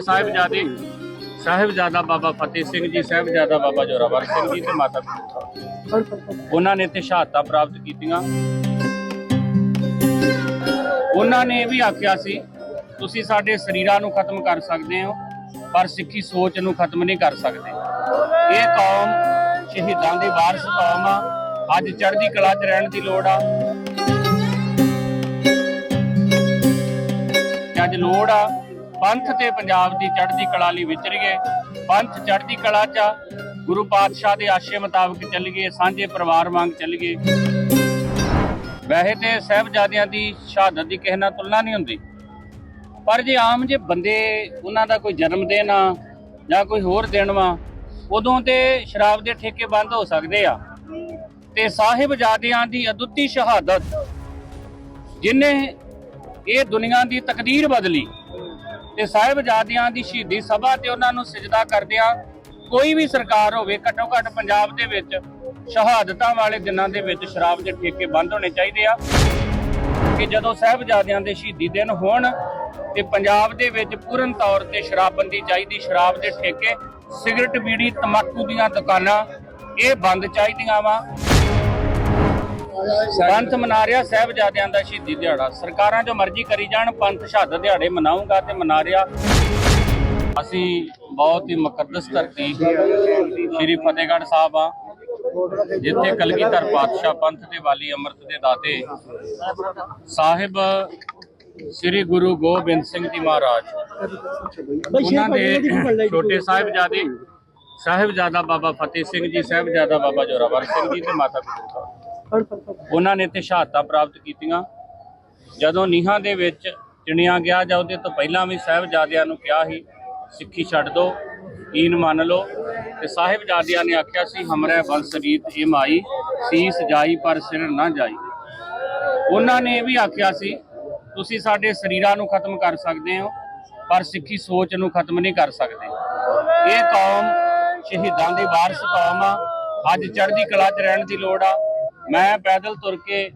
ਸਾਹਿਬਜ਼ਾਦੇ ਸਾਹਿਬਜ਼ਾਦਾ ਬਾਬਾ ਫਤਿਹ ਸਿੰਘ ਜੀ, ਸਾਹਿਬਜ਼ਾਦਾ ਬਾਬਾ ਜੋਰਾਵਰ ਸਿੰਘ ਜੀ ਤੇ ਮਾਤਾ ਗੁਜਰ ਉਹਨਾਂ ਨੇ ਤੇ ਸ਼ਹਾਦਤਾਂ ਪ੍ਰਾਪਤ ਕੀਤੀਆਂ। ਉਹਨਾਂ ਨੇ ਵੀ ਆਖਿਆ ਸੀ, ਤੁਸੀਂ ਸਾਡੇ ਸਰੀਰਾਂ ਨੂੰ ਖਤਮ ਕਰ ਸਕਦੇ ਹੋ, ਪਰ ਸਿੱਖੀ ਸੋਚ ਨੂੰ ਖਤਮ ਨਹੀਂ ਕਰ ਸਕਦੇ। ਇਹ ਕੌਮ ਸ਼ਹੀਦਾਂ ਦੀ ਵਾਰਸ ਕੌਮ ਆ। ਅੱਜ ਚੜ੍ਹਦੀ ਕਲਾ 'ਚ ਰਹਿਣ ਦੀ ਲੋੜ ਆ। ਕਿ ਅੱਜ ਲੋੜ ਆ ਪੰਥ ਤੇ ਪੰਜਾਬ ਦੀ ਚੜ੍ਹਦੀ ਕਲਾ ਲਈ ਵਿਚਰੀਏ ਪੰਥ ਚੜ੍ਹਦੀ ਕਲਾ 'ਚ ਆ, ਗੁਰੂ ਪਾਤਸ਼ਾਹ ਦੇ ਆਸ਼ੇ ਮੁਤਾਬਕ ਚੱਲੀਏ ਸਾਂਝੇ ਪਰਿਵਾਰ ਵਾਂਗ ਚੱਲੀਏ ਵੈਸੇ ਤੇ ਸਾਹਿਬਜ਼ਾਦਿਆਂ ਦੀ ਸ਼ਹਾਦਤ ਦੀ ਕਿਸੇ ਨਾਲ ਤੁਲਨਾ ਨਹੀਂ ਹੁੰਦੀ। ਪਰ ਜੇ ਆਮ ਜੇ ਬੰਦੇ ਉਹਨਾਂ ਦਾ ਕੋਈ ਜਨਮ ਦਿਨ ਆ ਜਾਂ ਕੋਈ ਹੋਰ ਦਿਨ ਵਾ ਉਦੋਂ ਤੇ ਸ਼ਰਾਬ ਦੇ ਠੇਕੇ ਬੰਦ ਹੋ ਸਕਦੇ ਆ। ਤੇ ਸਾਹਿਬਜ਼ਾਦਿਆਂ ਦੀ ਅਦੁੱਤੀ ਸ਼ਹਾਦਤ ਜਿਨੇ ਇਹ ਦੁਨੀਆ ਦੀ ਤਕਦੀਰ ਬਦਲੀ। ਤੇ ਸਾਹਿਬਜ਼ਾਦਿਆਂ ਦੀ ਸ਼ਹੀਦੀ ਸਭਾ ਤੇ ਉਹਨਾਂ ਨੂੰ ਸਜਦਾ ਕਰਦਿਆਂ ਕੋਈ ਵੀ ਸਰਕਾਰ ਹੋਵੇ, ਘੱਟੋ ਘੱਟ ਪੰਜਾਬ ਦੇ ਵਿੱਚ ਸ਼ਹਾਦਤਾਂ ਵਾਲੇ ਦਿਨਾਂ ਦੇ ਵਿੱਚ ਸ਼ਰਾਬ ਦੇ ਠੇਕੇ ਬੰਦ ਹੋਣੇ ਚਾਹੀਦੇ ਆ। ਕਿ ਜਦੋਂ ਸਾਹਿਬਜ਼ਾਦਿਆਂ ਦੇ ਸ਼ਹੀਦੀ ਦਿਨ ਹੋਣ ਤੇ ਪੰਜਾਬ ਦੇ ਵਿੱਚ ਪੂਰਨ ਤੌਰ ਤੇ ਸ਼ਰਾਬਬੰਦੀ ਚਾਹੀਦੀ, ਸ਼ਰਾਬ ਦੇ ਠੇਕੇ, ਸਿਗਰਟ, ਬੀੜੀ, ਤੰਬਾਕੂ ਦੀਆਂ ਦੁਕਾਨਾਂ, ਇਹ ਬੰਦ ਚਾਹੀਦੀਆਂ ਵਾ। ਪੰਥ ਮਨਾ ਰਿਹਾ ਸਾਹਿਬਜ਼ਾਦਿਆਂ ਦਾ ਸ਼ਹੀਦੀ ਦਿਹਾੜਾ। ਸਰਕਾਰਾਂ ਜੋ ਮਰਜ਼ੀ ਕਰੀ ਜਾਣ ਪੰਥ ਸ਼ਹਾਦਤ ਦਿਹਾੜੇ ਮਨਾਉਂਗਾ ਤੇ ਮਨਾ ਰਿਹਾ। ਅਸੀਂ ਬਹੁਤ ਹੀ ਮੁਕੱਦਸ ਧਰਤੀ ਸ੍ਰੀ ਫਤਿਹਗੜ੍ਹ ਸਾਹਿਬ ਆ ਜਿੱਥੇ ਕਲਗੀਧਰ ਪਾਤਸ਼ਾਹ ਪੰਥ ਦੇ ਵਾਲੀ ਅੰਮ੍ਰਿਤ ਦੇ ਦਾਤੇ ਸਾਹਿਬ ਸ੍ਰੀ ਗੁਰੂ ਗੋਬਿੰਦ ਸਿੰਘ ਜੀ ਮਹਾਰਾਜ। ਉਹਨਾਂ ਦੇ ਛੋਟੇ ਸਾਹਿਬਜ਼ਾਦੇ ਸਾਹਿਬਜ਼ਾਦਾ ਬਾਬਾ ਫਤਿਹ ਸਿੰਘ ਜੀ ਸਾਹਿਬਜ਼ਾਦਾ ਬਾਬਾ ਜੋਰਾਵਰ ਸਿੰਘ ਜੀ ਤੇ ਮਾਤਾ ਗੁਜਰ ਕੌਰ। ਉਹਨਾਂ ਨੇ ਤੇ ਸ਼ਹਾਦਤਾਂ ਪ੍ਰਾਪਤ ਕੀਤੀਆਂ। ਜਦੋਂ ਨੀਹਾਂ ਦੇ ਵਿੱਚ ਚਿਣਿਆ ਗਿਆ ਜਾਂ ਉਹਦੇ ਤੋਂ ਪਹਿਲਾਂ ਵੀ ਸਾਹਿਬਜ਼ਾਦਿਆਂ ਨੂੰ ਕਿਹਾ ਸੀ, ਸਿੱਖੀ ਛੱਡ ਦਿਓ ਈਨ ਮੰਨ ਲਓ, ਤੇ ਸਾਹਿਬਜ਼ਾਦਿਆਂ ਨੇ ਆਖਿਆ ਸੀ, ਹਮਰੇ ਬੰਸ ਰੀਤ ਇਹ ਮਾਈ ਸੀਸ ਜਾਈ ਪਰ ਸਿਰ ਨਾ ਜਾਈ। ਉਹਨਾਂ ਨੇ ਇਹ ਵੀ ਆਖਿਆ ਸੀ, ਤੁਸੀਂ ਸਾਡੇ ਸਰੀਰਾਂ ਨੂੰ ਖਤਮ ਕਰ ਸਕਦੇ ਹੋ, ਪਰ ਸਿੱਖੀ ਸੋਚ ਨੂੰ ਖਤਮ ਨਹੀਂ ਕਰ ਸਕਦੇ। ਇਹ ਕੌਮ ਸ਼ਹੀਦਾਂ ਦੀ ਵਾਰਸ ਕੌਮ ਆ। ਅੱਜ ਚੜ੍ਹਦੀ ਕਲਾ 'ਚ ਰਹਿਣ ਦੀ ਲੋੜ ਆ। ਮੈਂ ਪੈਦਲ ਤੁਰ ਕੇ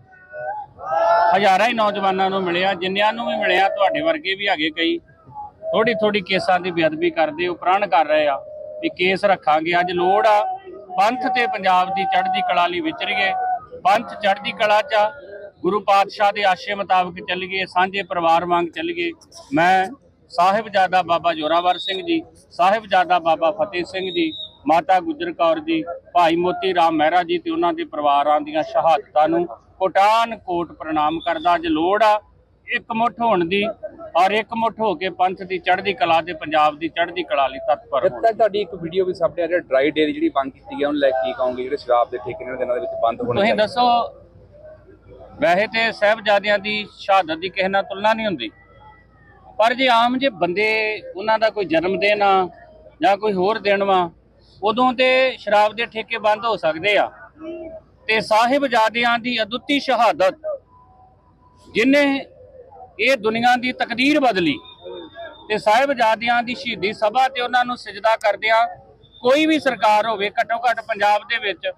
ਹਜ਼ਾਰਾਂ ਹੀ ਨੌਜਵਾਨਾਂ ਨੂੰ ਮਿਲਿਆ, ਜਿੰਨਿਆਂ ਨੂੰ ਵੀ ਮਿਲਿਆ, ਤੁਹਾਡੇ ਵਰਗੇ ਵੀ ਹੈਗੇ ਕਈ। ਥੋੜੀ ਥੋੜੀ ਕੇਸਾਂ ਦੀ ਬੇਅਦਬੀ ਕਰਦੇ ਉਹ ਪ੍ਰਣ ਕਰ ਰਹੇ ਆ ਵੀ ਕੇਸ ਰੱਖਾਂਗੇ। ਅੱਜ ਲੋੜ ਆ, ਪੰਥ ਤੇ ਪੰਜਾਬ ਦੀ ਚੜ੍ਹਦੀ ਕਲਾ ਲਈ ਵਿਚਰੀਏ ਪੰਥ ਚੜ੍ਹਦੀ ਕਲਾ 'ਚ ਗੁਰੂ ਪਾਤਸ਼ਾਹ ਦੇ ਆਸ਼ੇ ਮੁਤਾਬਕ ਚੱਲੀਏ ਸਾਂਝੇ ਪਰਿਵਾਰ ਵਾਂਗ ਚੱਲੀਏ ਮੈਂ ਸਾਹਿਬਜ਼ਾਦਾ ਬਾਬਾ ਜੋਰਾਵਰ ਸਿੰਘ ਜੀ, ਸਾਹਿਬਜ਼ਾਦਾ ਬਾਬਾ ਫਤਿਹ ਸਿੰਘ ਜੀ ਮਾਤਾ ਗੁਜਰ ਕੌਰ ਜੀ ਭਾਈ ਮੋਤੀ ਰਾਮ ਮਹਿਰਾ ਜੀ ਤੇ ਉਹਨਾਂ ਦੇ ਪਰਿਵਾਰਾਂ ਦੀਆਂ ਸ਼ਹਾਦਤਾਂ ਨੂੰ ਕੋਟਾਨ ਕੋਟ ਪ੍ਰਣਾਮ ਕਰਦਾ ਅੱਜ ਲੋੜ ਆ ਇੱਕ ਮੁੱਠ ਹੋਣ ਦੀ ਔਰ ਇੱਕ ਮੁੱਠ ਹੋ ਕੇ ਪੰਥ ਦੀ ਚੜ੍ਹਦੀ ਕਲਾ ਤੇ ਪੰਜਾਬ ਦੀ ਚੜ੍ਹਦੀ ਕਲਾ ਲਈ ਤਤਪਰ ਹੋਣ ਤੱਕ ਤੁਹਾਡੀ ਇੱਕ ਵੀਡੀਓ ਵੀ ਸਾਹਮਣੇ ਆ ਰਿਹਾ ਡਰਾਈ ਡੇਰੀ ਜਿਹੜੀ ਬੰਦ ਕੀਤੀ ਗਈ ਉਹਨੂੰ ਲੈ ਕੇ ਕਹੋਗੇ? ਜਿਹੜੇ ਸ਼ਰਾਬ ਦੇ ਠੇਕੇ ਨੇ ਦਿਨਾਂ ਦੇ ਵਿੱਚ ਬੰਦ ਹੋਣੇ ਤੁਸੀਂ ਦੱਸੋ ਵੈਸੇ ਤੇ ਸਾਹਿਬਜ਼ਾਦਿਆਂ ਦੀ ਸ਼ਹਾਦਤ ਦੀ ਕਿਸੇ ਨਾਲ ਤੁਲਨਾ ਨਹੀਂ ਹੁੰਦੀ। ਪਰ ਜੇ ਆਮ ਜੇ ਬੰਦੇ ਉਹਨਾਂ ਦਾ ਕੋਈ ਜਨਮ ਦਿਨ ਆ ਜਾਂ ਕੋਈ ਹੋਰ ਦਿਨ ਵਾ ਉਦੋਂ ਤੇ ਸ਼ਰਾਬ ਦੇ ਠੇਕੇ ਬੰਦ ਹੋ ਸਕਦੇ ਆ। ਤੇ ਸਾਹਿਬਜ਼ਾਦਿਆਂ ਦੀ ਅਦੁੱਤੀ ਸ਼ਹਾਦਤ, ਜਿਨੇ ਇਹ ਦੁਨੀਆ ਦੀ ਤਕਦੀਰ ਬਦਲੀ, ਤੇ ਸਾਹਿਬਜ਼ਾਦਿਆਂ ਦੀ ਸ਼ਹੀਦੀ ਸਭਾ ਤੇ ਉਹਨਾਂ ਨੂੰ ਸਜਦਾ ਕਰਦਿਆਂ ਕੋਈ ਵੀ ਸਰਕਾਰ ਹੋਵੇ, ਘੱਟੋ ਘੱਟ ਪੰਜਾਬ ਦੇ ਵਿੱਚ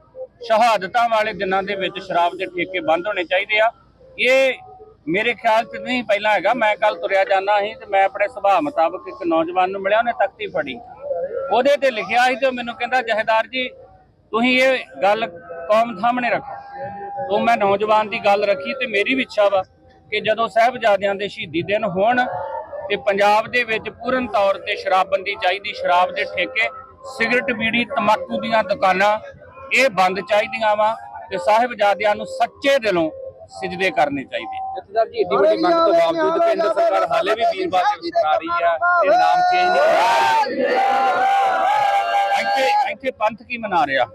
ਸ਼ਹਾਦਤਾਂ ਵਾਲੇ ਦਿਨਾਂ ਦੇ ਵਿੱਚ ਸ਼ਰਾਬ ਦੇ ਠੇਕੇ ਬੰਦ ਹੋਣੇ ਚਾਹੀਦੇ ਆ। ਇਹ ਮੇਰੇ ਖਿਆਲ 'ਚ ਨਹੀਂ ਪਹਿਲਾਂ ਹੈਗਾ। ਮੈਂ ਕੱਲ ਤੁਰਿਆ ਜਾਂਦਾ ਸੀ ਤੇ ਮੈਂ ਆਪਣੇ ਸੁਭਾਅ ਮੁਤਾਬਕ ਇੱਕ ਨੌਜਵਾਨ ਨੂੰ ਮਿਲਿਆ, ਉਹਨੇ ਤਖਤੀ ਫੜੀ। ਉਹਦੇ ਤੇ ਲਿਖਿਆ ਸੀ ਤੇ ਉਹ ਮੈਨੂੰ ਕਹਿੰਦਾ, ਜਹੇਦਾਰ ਜੀ, ਤੁਸੀਂ ਇਹ ਗੱਲ ਕੌਮ ਸਾਹਮਣੇ ਰੱਖੋ। ਤੋਂ ਮੈਂ ਨੌਜਵਾਨ ਦੀ ਗੱਲ ਰੱਖੀ ਤੇ ਮੇਰੀ ਵੀ ਇੱਛਾ ਵਾ ਕਿ ਜਦੋਂ ਸਾਹਿਬਜ਼ਾਦਿਆਂ ਦੇ ਸ਼ਹੀਦੀ ਦਿਨ ਹੋਣ ਤੇ ਪੰਜਾਬ ਦੇ ਵਿੱਚ ਪੂਰਨ ਤੌਰ ਤੇ ਸ਼ਰਾਬਬੰਦੀ ਚਾਹੀਦੀ, ਸ਼ਰਾਬ ਦੇ ਠੇਕੇ, ਸਿਗਰਟ, ਬੀੜੀ ਤੰਬਾਕੂ ਦੀਆਂ ਦੁਕਾਨਾਂ ਇਹ ਬੰਦ ਚਾਹੀਦੀਆਂ ਵਾ ਤੇ ਸਾਹਿਬਜ਼ਾਦਿਆਂ ਨੂੰ ਸੱਚੇ ਦਿਲੋਂ ਸਜਦੇ ਕਰਨੇ ਚਾਹੀਦੇ ਜਥੇਦਾਰ ਜੀ ਏਡੀ ਵੱਡੀ ਮੰਗ ਤੋਂ ਬਾਵਜੂਦ ਕੇਂਦਰ ਸਰਕਾਰ ਹਾਲੇ ਵੀ ਵੀਰਵਾਰ ਦੇ ਵਿੱਚ ਬਣਾ ਰਹੀ ਆ। ਇਹ ਨਾਮ ਚੇਂਜ ਨਹੀਂ ਹੋਇਆ। ਇੱਥੇ ਇੱਥੇ ਪੰਥ ਕੀ ਮਨਾ ਰਿਹਾ?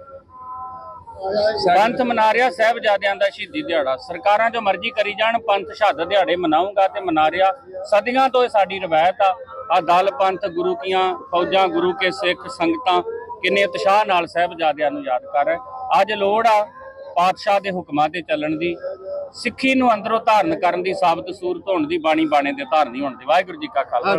ਪੰਥ ਮਨਾ ਰਿਹਾ ਸਾਹਿਬਜ਼ਾਦਿਆਂ ਦਾ ਸ਼ਹੀਦੀ ਦਿਹਾੜਾ। ਸਰਕਾਰਾਂ ਜੋ ਮਰਜ਼ੀ ਕਰੀ ਜਾਣ ਪੰਥ ਸ਼ਹਾਦਤ ਦਿਹਾੜੇ ਮਨਾਉਂਗਾ ਤੇ ਮਨਾ ਰਿਹਾ। ਸਦੀਆਂ ਤੋਂ ਇਹ ਸਾਡੀ ਰਵਾਇਤ ਆ। ਆ ਦਲ ਪੰਥ ਗੁਰੂ ਕੀਆਂ ਫੌਜਾਂ ਗੁਰੂ ਕੇ ਸਿੱਖ ਸੰਗਤਾਂ ਕਿੰਨੇ ਉਤਸ਼ਾਹ ਨਾਲ ਸਾਹਿਬਜ਼ਾਦਿਆਂ ਨੂੰ ਯਾਦ ਕਰ ਅੱਜ ਲੋੜ ਆ ਪਾਤਸ਼ਾਹ ਦੇ ਹੁਕਮਾਂ ਤੇ ਚੱਲਣ ਦੀ। ਸਿੱਖੀ ਨੂੰ ਅੰਦਰੋਂ ਧਾਰਨ ਕਰਨ ਦੀ ਸਾਬਤ ਸੂਰਤ ਹੋਣ ਦੀ ਬਾਣੀ ਬਾਣੇ ਦੇ ਧਾਰਨੀ ਹੋਣ ਦੀ। ਵਾਹਿਗੁਰੂ ਜੀ ਕਾ ਖਾਲਸਾ।